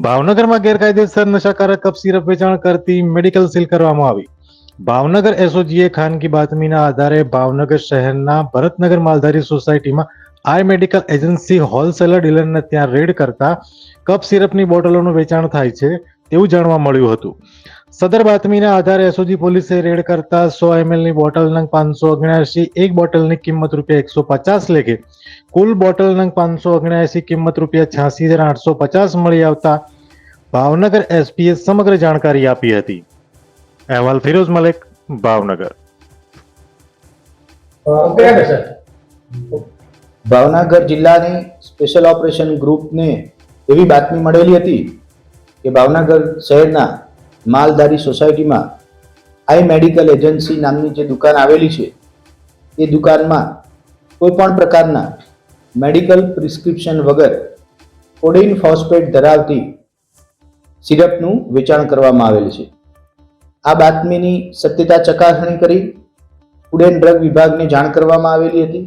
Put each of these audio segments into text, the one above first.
ભાવનગરમાં ગેરકાયદેસર નશાકારક cup syrup વેચાણ કરતી મેડિકલ સીલ કરવામાં આવી. ભાવનગર એસઓજીએ ખાનગી બાતમીના આધારે ભાવનગર શહેરના ભરતનગર માલધારી સોસાયટીમાં આઈ મેડિકલ એજન્સી હોલસેલર ડીલરને ત્યાં રેડ કરતા કપ સિરપની બોટલોનું વેચાણ થાય છે તેવું જાણવા મળ્યું હતું. સદર બાતમીના આધારે એસઓજી પોલીસે રેડ કરતા સો એમએલની બોટલ નંગ પાંચસો ઓગણ્યાસી એક બોટલની કિંમત રૂપિયા એકસો પચાસ લેખે. કુલ બોટલ નંગ પાંચસો ઓગણ્યાસી કિંમત રૂપિયા છ્યાસી હજાર આઠસો પચાસ મળી આવતા ભાવનગર એસપીએ સમગ્ર જાણકારી આપી હતી. અહેવાલ ફિરોઝ મલેક, ભાવનગર. ભાવનગર જિલ્લાની સ્પેશિયલ ઓપરેશન ગ્રુપને એવી બાતમી મળેલી હતી કે ભાવનગર શહેરના માલધારી સોસાયટીમાં આઈ મેડિકલ એજન્સી નામની જે દુકાન આવેલી છે, એ દુકાનમાં કોઈ પણ પ્રકારના મેડિકલ પ્રિસ્ક્રિપ્શન વગર કોડિન ફોસ્ફેટ ધરાવતી સિરપનું વેચાણ કરવામાં આવેલ છે. આ બાતમીની સત્યતા ચકાસણી કરી ફૂડ ડ્રગ વિભાગને જાણ કરવામાં આવેલી હતી.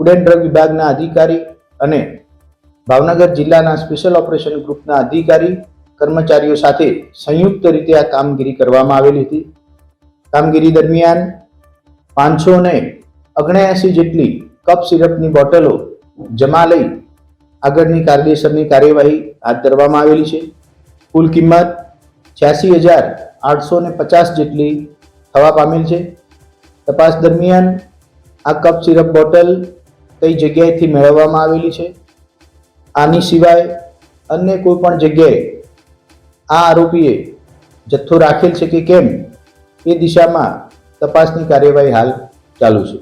ફૂડ ડ્રગ વિભાગના અધિકારી અને ભાવનગર જિલ્લાના સ્પેશિયલ ઓપરેશન ગ્રુપના અધિકારી કર્મચારીઓ સાથે સંયુક્ત રીતે આ કામગીરી કરવામાં આવેલી હતી. કામગીરી દરમિયાન પાંચસો ને અગણ્યાસી જેટલી કપ સિરપની બોટલો જમા લઈ આગળની કાયદેસરની કાર્યવાહી હાથ ધરવામાં આવેલી છે. કુલ કિંમત છ્યાસી હજાર આઠસો ને પચાસ જેટલી થવા પામેલ છે. તપાસ દરમિયાન આ કપ સિરપ બોટલ કઈ જગ્યાએથી મેળવવામાં આવેલી છે? આની સિવાય અન્ય કોઈ પણ જગ્યાએ આ આરોપીએ જથ્થો રાખેલ છે કે કેમ એ દિશામાં તપાસની કાર્યવાહી હાલ ચાલુ છે.